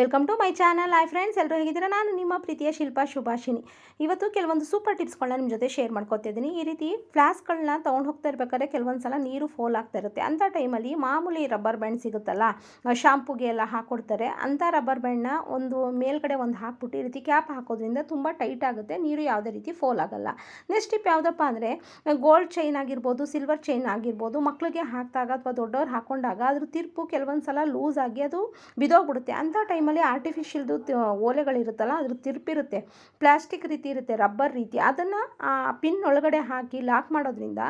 Welcome to my channel hi friends ಎಲ್ಲರೂ ಹೇಗಿದ್ದೀರಾ? ನಾನು ನಿಮ್ಮ ಪ್ರೀತಿಯ ಶಿಲ್ಪಾ ಶುಭಾಷಿನಿ ಇವತ್ತು ಕೆಲವೊಂದು ಸೂಪರ್ ಟಿಪ್ಸ್ಗಳನ್ನ ನಿಮ್ಮ ಜೊತೆ ಶೇರ್ ಮಾಡ್ಕೊತಿದ್ದೀನಿ ಈ ರೀತಿ ಫ್ಲಾಸ್ಕ್ಗಳನ್ನ ತೊಗೊಂಡು ಹೋಗ್ತಾ ಇರ್ಬೇಕಾದ್ರೆ ಕೆಲವೊಂದು ಸಲ ನೀರು ಫೋಲ್ ಆಗ್ತಾ ಇರುತ್ತೆ. ಅಂಥ ಟೈಮಲ್ಲಿ ಮಾಮೂಲಿ ರಬ್ಬರ್ ಬ್ಯಾಂಡ್ ಸಿಗುತ್ತಲ್ಲ ಶಾಂಪುಗೆ ಎಲ್ಲ ಹಾಕ್ಕೊಡ್ತಾರೆ ಅಂಥ ರಬ್ಬರ್ ಬ್ಯಾಂಡ್ನ ಒಂದು ಮೇಲ್ಗಡೆ ಒಂದು ಹಾಕ್ಬಿಟ್ಟು ಈ ರೀತಿ ಕ್ಯಾಪ್ ಹಾಕೋದ್ರಿಂದ ತುಂಬ ಟೈಟ್ ಆಗುತ್ತೆ. ನೀರು ಯಾವುದೇ ರೀತಿ ಫೋಲ್ ಆಗಲ್ಲ. ನೆಕ್ಸ್ಟ್ ಟಿಪ್ ಯಾವುದಪ್ಪ ಅಂದರೆ ಗೋಲ್ಡ್ ಚೈನ್ ಆಗಿರ್ಬೋದು ಸಿಲ್ವರ್ ಚೈನ್ ಆಗಿರ್ಬೋದು ಮಕ್ಕಳಿಗೆ ಹಾಕಿದಾಗ ಅಥವಾ ದೊಡ್ಡವ್ರು ಹಾಕ್ಕೊಂಡಾಗ ಅದ್ರ ತಿರ್ಪು ಕೆಲವೊಂದು ಸಲ ಲೂಸ್ ಆಗಿ ಅದು ಬಿದೋಗ್ಬಿಡುತ್ತೆ. ಅಂಥ ಟೈಮಲ್ಲಿ ಆರ್ಟಿಫಿಷಿಯಲ್ದು ಓಲೆಗಳಿರುತ್ತಲ್ಲ, ಅದ್ರ ತಿರುಪಿರುತ್ತೆ. ಪ್ಲಾಸ್ಟಿಕ್ ರೀತಿ ಇರುತ್ತೆ ರಬ್ಬರ್ ರೀತಿ. ಅದನ್ನು ಪಿನ್ ಒಳಗಡೆ ಹಾಕಿ ಲಾಕ್ ಮಾಡೋದ್ರಿಂದ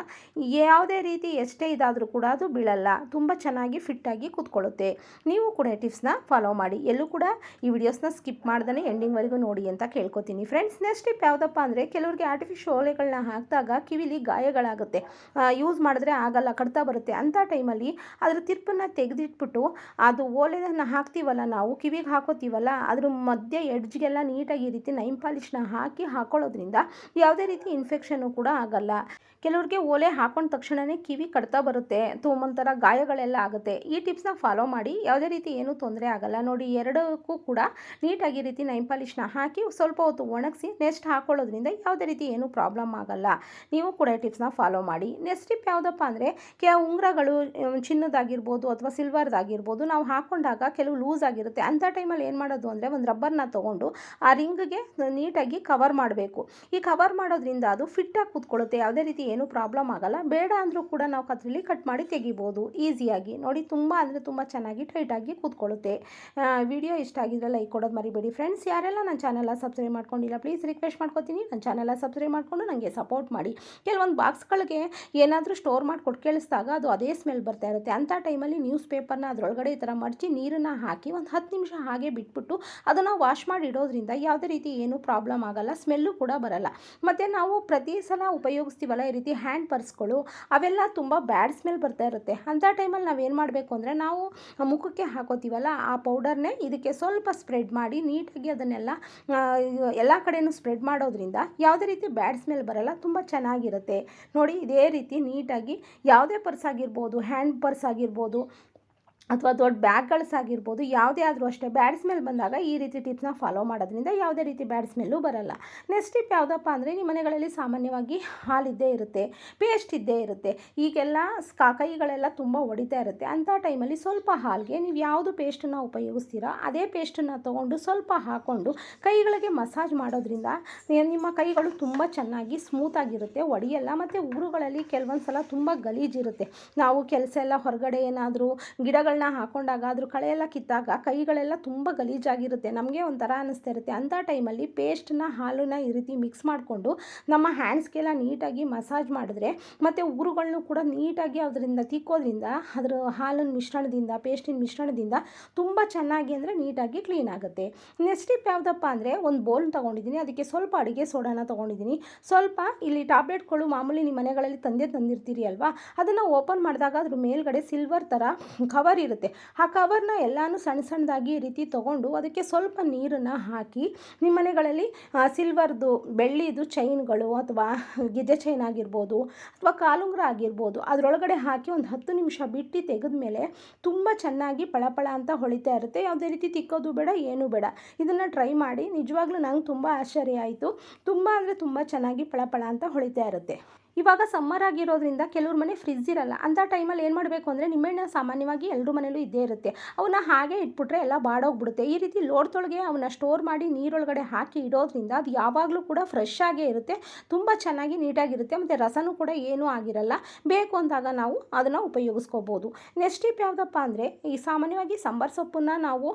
ಯಾವುದೇ ರೀತಿ ಎಷ್ಟೇ ಇದಾದರೂ ಕೂಡ ಅದು ಬೀಳಲ್ಲ. ತುಂಬ ಚೆನ್ನಾಗಿ ಫಿಟ್ಟಾಗಿ ಕೂತ್ಕೊಳ್ಳುತ್ತೆ. ನೀವು ಕೂಡ ಟಿಪ್ಸ್ನ ಫಾಲೋ ಮಾಡಿ. ಎಲ್ಲೂ ಕೂಡ ಈ ವಿಡಿಯೋಸ್ನ ಸ್ಕಿಪ್ ಮಾಡ್ದೇ ಎಂಡಿಂಗ್ವರೆಗೂ ನೋಡಿ ಅಂತ ಕೇಳ್ಕೊತೀನಿ. ಫ್ರೆಂಡ್ಸ್ ನೆಕ್ಸ್ಟ್ ಟಿಪ್ ಯಾವುದಪ್ಪ ಅಂದರೆ ಕೆಲವರಿಗೆ ಆರ್ಟಿಫಿಷಿಯಲ್ ಓಲೆಗಳನ್ನ ಹಾಕಿದಾಗ ಕಿವಿಲಿ ಗಾಯಗಳಾಗುತ್ತೆ. ಯೂಸ್ ಮಾಡಿದ್ರೆ ಆಗಲ್ಲ, ಕಡ್ತಾ ಬರುತ್ತೆ. ಅಂಥ ಟೈಮಲ್ಲಿ ಅದರ ತಿರ್ಪನ್ನು ತೆಗೆದಿಟ್ಬಿಟ್ಟು ಅದು ಓಲೆನ ಹಾಕ್ತೀವಲ್ಲ ನಾವು ಕಿವಿಗೆ ಹಾಕೋತೀವಲ್ಲ, ಅದ್ರ ಮಧ್ಯೆ ಎಡ್ಜ್ಗೆಲ್ಲ ನೀಟಾಗಿ ಈ ರೀತಿ ನೈಮ್ ಪಾಲಿಶ್ನ ಹಾಕಿ ಹಾಕೊಳ್ಳೋದ್ರಿಂದ ಯಾವುದೇ ರೀತಿ ಇನ್ಫೆಕ್ಷನ್ನು ಕೂಡ ಆಗಲ್ಲ. ಕೆಲವ್ರಿಗೆ ಓಲೆ ಹಾಕೊಂಡ ತಕ್ಷಣವೇ ಕಿವಿ ಕಡ್ತಾ ಬರುತ್ತೆ ಒಂಥರ ಗಾಯಗಳೆಲ್ಲ ಆಗುತ್ತೆ. ಈ ಟಿಪ್ಸ್ನ ಫಾಲೋ ಮಾಡಿ, ಯಾವುದೇ ರೀತಿ ಏನೂ ತೊಂದರೆ ಆಗಲ್ಲ. ನೋಡಿ ಎರಡಕ್ಕೂ ಕೂಡ ನೀಟಾಗಿ ರೀತಿ ನೈಮ್ ಪಾಲಿಶ್ನ ಹಾಕಿ ಸ್ವಲ್ಪ ಹೊತ್ತು ಒಣಗಿಸಿ, ನೆಕ್ಸ್ಟ್ ಹಾಕೊಳ್ಳೋದ್ರಿಂದ ಯಾವುದೇ ರೀತಿ ಏನೂ ಪ್ರಾಬ್ಲಮ್ ಆಗಲ್ಲ. ನೀವು ಕೂಡ ಈ ಟಿಪ್ಸ್ನ ಫಾಲೋ ಮಾಡಿ. ನೆಕ್ಸ್ಟ್ ಟಿಪ್ ಯಾವುದಪ್ಪ ಅಂದರೆ ಕೆ ಉಂಗುರಗಳು ಚಿನ್ನದಾಗಿರ್ಬೋದು ಅಥವಾ ಸಿಲ್ವರ್ದಾಗಿರ್ಬೋದು, ನಾವು ಹಾಕೊಂಡಾಗ ಕೆಲವು ಲೂಸ್ ಆಗಿರುತ್ತೆ. ಅಂಥ ಟೈಮಲ್ಲಿ ಏನು ಮಾಡೋದು ಅಂದರೆ, ಒಂದು ರಬ್ಬರ್ನ ತೊಗೊಂಡು ಆ ರಿಂಗ್ಗೆ ನೀಟಾಗಿ ಕವರ್ ಮಾಡಬೇಕು. ಈ ಕವರ್ ಮಾಡೋದ್ರಿಂದ ಅದು ಫಿಟ್ಟಾಗಿ ಕೂತ್ಕೊಳ್ಳುತ್ತೆ. ಯಾವುದೇ ರೀತಿ ಏನೂ ಪ್ರಾಬ್ಲಮ್ ಆಗಲ್ಲ. ಬೇಡ ಅಂದರೂ ಕೂಡ ನಾವು ಕತ್ರಿಲಿ ಕಟ್ ಮಾಡಿ ತೆಗಿಬೋದು. ಈಸಿಯಾಗಿ. ನೋಡಿ, ತುಂಬ ಅಂದರೆ ತುಂಬ ಚೆನ್ನಾಗಿ ಟೈಟಾಗಿ ಕೂತ್ಕೊಳ್ಳುತ್ತೆ. ವಿಡಿಯೋ ಇಷ್ಟ ಆಗಿದ್ರೆ ಲೈಕ್ ಕೊಡೋದು ಮರಿಬೇಡಿ. ಫ್ರೆಂಡ್ಸ್ ಯಾರೆಲ್ಲ ನನ್ನ ಚಾನೆಲ್ಲ ಸಬ್ಸ್ಕ್ರೈಬ್ ಮಾಡ್ಕೊಂಡಿಲ್ಲ ಪ್ಲೀಸ್ ರಿಕ್ವೆಸ್ಟ್ ಮಾಡ್ಕೊತೀನಿ. ನನ್ನ ಚಾನಲ ಸಬ್ಸ್ಕ್ರೈಬ್ ಮಾಡಿಕೊಂಡು ನನಗೆ ಸಪೋರ್ಟ್ ಮಾಡಿ. ಕೆಲವೊಂದು ಬಾಕ್ಸ್ಗಳಿಗೆ ಏನಾದರೂ ಸ್ಟೋರ್ ಮಾಡಿ ಕೊಟ್ಟು ಕೇಳಿಸಿದಾಗ ಅದು ಅದೇ ಸ್ಮೆಲ್ ಬರ್ತಾ ಇರುತ್ತೆ. ಅಂಥ ಟೈಮಲ್ಲಿ ನ್ಯೂಸ್ ಪೇಪರ್ನ ಅದರೊಳಗಡೆ ಈ ಥರ ಮಡಚಿ ನೀರನ್ನು ಹಾಕಿ ಒಂದು ಹತ್ತು ನಿಮಿಷ ಹಾಗೆ ಬಿಟ್ಬಿಟ್ಟು ಅದನ್ನು ವಾಶ್ ಮಾಡಿ ಇಡೋದ್ರಿಂದ ಯಾವುದೇ ರೀತಿ ಏನೂ ಪ್ರಾಬ್ಲಮ್ ಆಗಲ್ಲ ಸ್ಮೆಲ್ಲು ಕೂಡ ಬರಲ್ಲ. ಮತ್ತು ನಾವು ಪ್ರತಿ ಸಲ ಉಪಯೋಗಿಸ್ತೀವಲ್ಲ ಈ ಹ್ಯಾಂಡ್ ಪರ್ಸ್ಗಳು ಅವೆಲ್ಲ ತುಂಬ ಬ್ಯಾಡ್ ಸ್ಮೆಲ್ ಬರ್ತಾ ಇರುತ್ತೆ. ಅಂಥ ಟೈಮಲ್ಲಿ ನಾವೇನು ಮಾಡಬೇಕು ಅಂದರೆ ನಾವು ಮುಖಕ್ಕೆ ಹಾಕೋತೀವಲ್ಲ, ಆ ಪೌಡರ್ನೇ ಇದಕ್ಕೆ ಸ್ವಲ್ಪ ಸ್ಪ್ರೆಡ್ ಮಾಡಿ ನೀಟಾಗಿ ಅದನ್ನೆಲ್ಲ ಎಲ್ಲ ಕಡೆಯೂ ಸ್ಪ್ರೆಡ್ ಮಾಡೋದ್ರಿಂದ ಯಾವುದೇ ರೀತಿ ಬ್ಯಾಡ್ ಸ್ಮೆಲ್ ಬರಲ್ಲ, ತುಂಬ ಚೆನ್ನಾಗಿರುತ್ತೆ. ನೋಡಿ, ಇದೇ ರೀತಿ ನೀಟಾಗಿ, ಯಾವುದೇ ಪರ್ಸ್ ಆಗಿರ್ಬೋದು ಹ್ಯಾಂಡ್ ಪರ್ಸ್ ಆಗಿರ್ಬೋದು ಅಥವಾ ದೊಡ್ಡ ಬ್ಯಾಗ್ಗಳ್ಸಾಗಿರ್ಬೋದು ಯಾವುದೇ ಆದರೂ ಅಷ್ಟೇ ಬ್ಯಾಡ್ ಸ್ಮೆಲ್ ಬಂದಾಗ ಈ ರೀತಿ ಟಿಪ್ಸ್ನ ಫಾಲೋ ಮಾಡೋದ್ರಿಂದ ಯಾವುದೇ ರೀತಿ ಬ್ಯಾಡ್ ಸ್ಮೆಲ್ಲು ಬರಲ್ಲ. ನೆಕ್ಸ್ಟ್ ಟಿಪ್ ಯಾವುದಪ್ಪ ಅಂದರೆ ನಿಮ್ಮ ಮನೆಗಳಲ್ಲಿ ಸಾಮಾನ್ಯವಾಗಿ ಹಾಲಿದ್ದೇ ಇರುತ್ತೆ, ಪೇಸ್ಟ್ ಇದ್ದೇ ಇರುತ್ತೆ, ಈಗೆಲ್ಲ ಕೈಗಳೆಲ್ಲ ತುಂಬ ಹೊಡಿತಾ ಇರುತ್ತೆ, ಅಂಥ ಟೈಮಲ್ಲಿ ಸ್ವಲ್ಪ ಹಾಲಿಗೆ ನೀವು ಯಾವುದು ಪೇಸ್ಟನ್ನು ಉಪಯೋಗಿಸ್ತೀರೋ ಅದೇ ಪೇಸ್ಟನ್ನು ತೊಗೊಂಡು ಸ್ವಲ್ಪ ಹಾಕ್ಕೊಂಡು ಕೈಗಳಿಗೆ ಮಸಾಜ್ ಮಾಡೋದ್ರಿಂದ ನಿಮ್ಮ ಕೈಗಳು ತುಂಬ ಚೆನ್ನಾಗಿ ಸ್ಮೂತಾಗಿರುತ್ತೆ ಒಡೆಯಲ್ಲ ಮತ್ತು ಊರುಗಳಲ್ಲಿ ಕೆಲವೊಂದು ಸಲ ತುಂಬ ಗಲೀಜಿರುತ್ತೆ. ನಾವು ಕೆಲಸ ಎಲ್ಲ ಹೊರಗಡೆ ಏನಾದರೂ ಗಿಡಗಳನ್ನ ಹಾಕೊಂಡಾಗ ಅದ್ರ ಕಳೆಯೆಲ್ಲ ಕಿತ್ತಾಗ ಕೈಗಳೆಲ್ಲ ತುಂಬ ಗಲೀಜಾಗಿರುತ್ತೆ. ನಮಗೆ ಒಂಥರ ಅನ್ನಿಸ್ತಾ ಇರುತ್ತೆ. ಅಂಥ ಟೈಮಲ್ಲಿ ಪೇಸ್ಟನ್ನ ಹಾಲನ್ನ ಈ ರೀತಿ ಮಿಕ್ಸ್ ಮಾಡಿಕೊಂಡು ನಮ್ಮ ಹ್ಯಾಂಡ್ಸ್ಗೆಲ್ಲ ನೀಟಾಗಿ ಮಸಾಜ್ ಮಾಡಿದ್ರೆ ಮತ್ತು ಉಗುರುಗಳನ್ನು ಕೂಡ ನೀಟಾಗಿ ಅದರಿಂದ ತಿಕ್ಕೋದ್ರಿಂದ ಅದ್ರ ಹಾಲಿನ ಮಿಶ್ರಣದಿಂದ, ಪೇಸ್ಟಿನ ಮಿಶ್ರಣದಿಂದ ತುಂಬ ಚೆನ್ನಾಗಿ ಅಂದರೆ ನೀಟಾಗಿ ಕ್ಲೀನ್ ಆಗುತ್ತೆ. ನೆಕ್ಸ್ಟ್ ಟಿಪ್ ಯಾವುದಪ್ಪ ಅಂದರೆ ಒಂದು ಬೌಲ್ ತೊಗೊಂಡಿದ್ದೀನಿ. ಅದಕ್ಕೆ ಸ್ವಲ್ಪ ಅಡುಗೆ ಸೋಡಾನ ತೊಗೊಂಡಿದ್ದೀನಿ. ಸ್ವಲ್ಪ ಇಲ್ಲಿ ಟ್ಯಾಬ್ಲೆಟ್ಗಳು ಮಾಮೂಲಿ ನಿಮ್ಮ ಮನೆಗಳಲ್ಲಿ ತಂದೆ ತಂದಿರ್ತೀರಿ ಅಲ್ವಾ? ಅದನ್ನು ಓಪನ್ ಮಾಡಿದಾಗ ಅದ್ರ ಮೇಲ್ಗಡೆ ಸಿಲ್ವರ್ ಥರ ಕವರ್ ಇರುತ್ತೆ. ಆ ಕವರ್ನ ಎಲ್ಲಾನು ಸಣ್ಣ ಸಣ್ಣದಾಗಿ ಈ ರೀತಿ ತೊಗೊಂಡು ಅದಕ್ಕೆ ಸ್ವಲ್ಪ ನೀರನ್ನು ಹಾಕಿ ನಿಮ್ಮ ಮನೆಗಳಲ್ಲಿ ಸಿಲ್ವರ್ದು ಬೆಳ್ಳಿದು ಚೈನ್ಗಳು ಅಥವಾ ಗೆಜೆ ಚೈನ್ ಆಗಿರ್ಬೋದು ಅಥವಾ ಕಾಲುಂಗ್ರ ಆಗಿರ್ಬೋದು ಅದರೊಳಗಡೆ ಹಾಕಿ ಒಂದು ಹತ್ತು ನಿಮಿಷ ಬಿಟ್ಟು ತೆಗೆದ ಮೇಲೆ ತುಂಬ ಚೆನ್ನಾಗಿ ಪಳಪಳ ಅಂತ ಹೊಳಿತಾ ಇರುತ್ತೆ. ಯಾವುದೇ ರೀತಿ ತಿಕ್ಕೋದು ಬೇಡ, ಏನೂ ಬೇಡ. ಇದನ್ನು ಟ್ರೈ ಮಾಡಿ ನಿಜವಾಗ್ಲೂ ನಂಗೆ ತುಂಬ ಆಶ್ಚರ್ಯ ಆಯಿತು. ತುಂಬ ಅಂದರೆ ತುಂಬ ಚೆನ್ನಾಗಿ ಪಳಪಳ ಅಂತ ಹೊಳಿತಾ ಇರುತ್ತೆ. ಇವಾಗ ಸಮ್ಮರ್ ಆಗಿರೋದ್ರಿಂದ ಕೆಲವ್ರ ಮನೆ ಫ್ರಿಜ್ ಇರಲ್ಲ. ಅಂಥ ಟೈಮಲ್ಲಿ ಏನು ಮಾಡಬೇಕು ಅಂದರೆ ನಿಂಬೆಹಣ್ಣು ಸಾಮಾನ್ಯವಾಗಿ ಎಲ್ಲರ ಮನೇಲೂ ಇದ್ದೇ ಇರುತ್ತೆ. ಅವನ್ನ ಹಾಗೆ ಇಟ್ಬಿಟ್ರೆ ಎಲ್ಲ ಬಾಡೋಗ್ಬಿಡುತ್ತೆ. ಈ ರೀತಿ ಲೋಡ್ದೊಳಗೆ ಅವನ್ನ ಸ್ಟೋರ್ ಮಾಡಿ ನೀರೊಳಗಡೆ ಹಾಕಿ ಇಡೋದ್ರಿಂದ ಅದು ಯಾವಾಗಲೂ ಕೂಡ ಫ್ರೆಶ್ ಆಗೇ ಇರುತ್ತೆ. ತುಂಬ ಚೆನ್ನಾಗಿ ನೀಟಾಗಿರುತ್ತೆ. ಮತ್ತು ರಸನೂ ಕೂಡ ಏನೂ ಆಗಿರಲ್ಲ. ಬೇಕು ಅಂದಾಗ ನಾವು ಅದನ್ನು ಉಪಯೋಗಿಸ್ಕೋಬೋದು. ನೆಕ್ಸ್ಟ್ ಟಿಪ್ ಯಾವುದಪ್ಪ ಅಂದರೆ, ಈ ಸಾಮಾನ್ಯವಾಗಿ ಸಾಂಬಾರು ಸೊಪ್ಪನ್ನು ನಾವು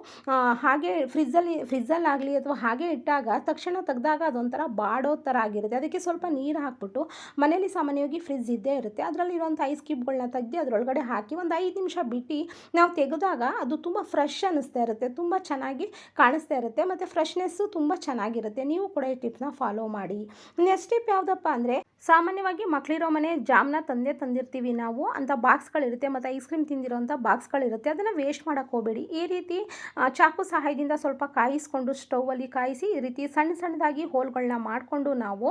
ಹಾಗೆ ಫ್ರಿಜ್ಜಲ್ಲಿ ಫ್ರಿಜ್ಜಲ್ಲಾಗಲಿ ಅಥವಾ ಹಾಗೆ ಇಟ್ಟಾಗ ತಕ್ಷಣ ತೆಗೆದಾಗ ಅದೊಂಥರ ಬಾಡೋ ಥರ ಆಗಿರುತ್ತೆ. ಅದಕ್ಕೆ ಸ್ವಲ್ಪ ನೀರು ಹಾಕ್ಬಿಟ್ಟು ಮನೇಲಿ ಸಾಮಾನ್ಯವಾಗಿ ಫ್ರಿಜ್ ಇದ್ದೇ ಇರುತ್ತೆ. ಅದರಲ್ಲಿರುವಂಥ ಐಸ್ ಕ್ಯೂಬ್ಗಳನ್ನ ತೆಗ್ದು ಅದರೊಳಗಡೆ ಹಾಕಿ ಒಂದು ಐದು ನಿಮಿಷ ಬಿಟ್ಟು ನಾವು ತೆಗೆದಾಗ ಅದು ತುಂಬ ಫ್ರೆಶ್ ಅನ್ನಿಸ್ತಾ ಇರುತ್ತೆ, ತುಂಬ ಚೆನ್ನಾಗಿ ಕಾಣಿಸ್ತಾ ಇರುತ್ತೆ ಮತ್ತು ಫ್ರೆಶ್ನೆಸ್ಸು ತುಂಬ ಚೆನ್ನಾಗಿರುತ್ತೆ. ನೀವು ಕೂಡ ಈ ಟಿಪ್ನ ಫಾಲೋ ಮಾಡಿ. ನೆಕ್ಸ್ಟ್ ಟಿಪ್ ಯಾವುದಪ್ಪ ಅಂದರೆ ಸಾಮಾನ್ಯವಾಗಿ ಮಕ್ಕಳಿರೋ ಮನೆ ಜಾಮ್ನ ತಂದೆ ತಂದಿರ್ತೀವಿ ನಾವು ಅಂಥ ಬಾಕ್ಸ್ಗಳಿರುತ್ತೆ ಮತ್ತು ಐಸ್ ಕ್ರೀಮ್ ತಿಂದಿರೋಂಥ ಬಾಕ್ಸ್ಗಳಿರುತ್ತೆ ಅದನ್ನು ವೇಸ್ಟ್ ಮಾಡೋಕ್ಕೆ ಹೋಗಬೇಡಿ. ಈ ರೀತಿ ಚಾಕು ಸಹಾಯದಿಂದ ಸ್ವಲ್ಪ ಕಾಯಿಸ್ಕೊಂಡು ಸ್ಟೌವಲ್ಲಿ ಕಾಯಿಸಿ, ಈ ರೀತಿ ಸಣ್ಣ ಸಣ್ಣದಾಗಿ ಹೋಲ್ಗಳನ್ನ ಮಾಡಿಕೊಂಡು ನಾವು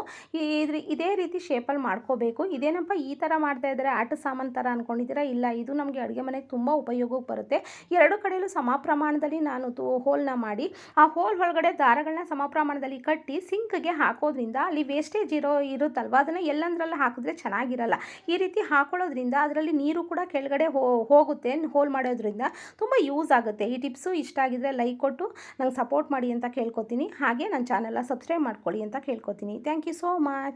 ಇದೇ ರೀತಿ ಶೇಪಲ್ಲಿ ಮಾಡ್ಕೋಬೇಕು. ಇದೇನಪ್ಪ ಈ ಥರ ಮಾಡ್ತಾ ಇದ್ದಾರೆ, ಆಟ ಸಾಮಾನು ಥರ ಅಂದ್ಕೊಂಡಿದ್ದೀರಾ ಇಲ್ಲ, ಇದು ನಮಗೆ ಅಡುಗೆ ಮನೆಗೆ ತುಂಬ ಉಪಯೋಗಕ್ಕೆ ಬರುತ್ತೆ. ಎರಡು ಕಡೆಯಲ್ಲೂ ಸಮ ಪ್ರಮಾಣದಲ್ಲಿ ನಾನು ತು, ಹೋಲ್ನ ಮಾಡಿ, ಆ ಹೋಲ್ ಒಳಗಡೆ ದಾರಗಳನ್ನ ಸಮ ಪ್ರಮಾಣದಲ್ಲಿ ಕಟ್ಟಿ, ಸಿಂಕ್ಗೆ ಹಾಕೋದ್ರಿಂದ ಅಲ್ಲಿ ವೇಸ್ಟೇಜ್ ಇರೋ, ಇರುತ್ತಲ್ವ? ಅದನ್ನು ಎಲ್ಲಂದ್ರಲ್ಲಿ ಹಾಕಿದ್ರೆ ಚೆನ್ನಾಗಿರಲ್ಲ. ಈ ರೀತಿ ಹಾಕೊಳ್ಳೋದ್ರಿಂದ ಅದರಲ್ಲಿ ನೀರು ಕೂಡ ಕೆಳಗಡೆ ಹೋಗುತ್ತೆ. ಹೋಲ್ ಮಾಡೋದ್ರಿಂದ ತುಂಬ ಯೂಸ್ ಆಗುತ್ತೆ. ಈ ಟಿಪ್ಸು ಇಷ್ಟ ಆಗಿದ್ರೆ ಲೈಕ್ ಕೊಟ್ಟು ನಂಗೆ ಸಪೋರ್ಟ್ ಮಾಡಿ ಅಂತ ಕೇಳ್ಕೊತೀನಿ. ಹಾಗೆ ನನ್ನ ಚಾನಲ್ನ ಸಬ್ಸ್ಕ್ರೈಬ್ ಮಾಡ್ಕೊಳ್ಳಿ ಅಂತ ಕೇಳ್ಕೊತೀನಿ. Thank you so much.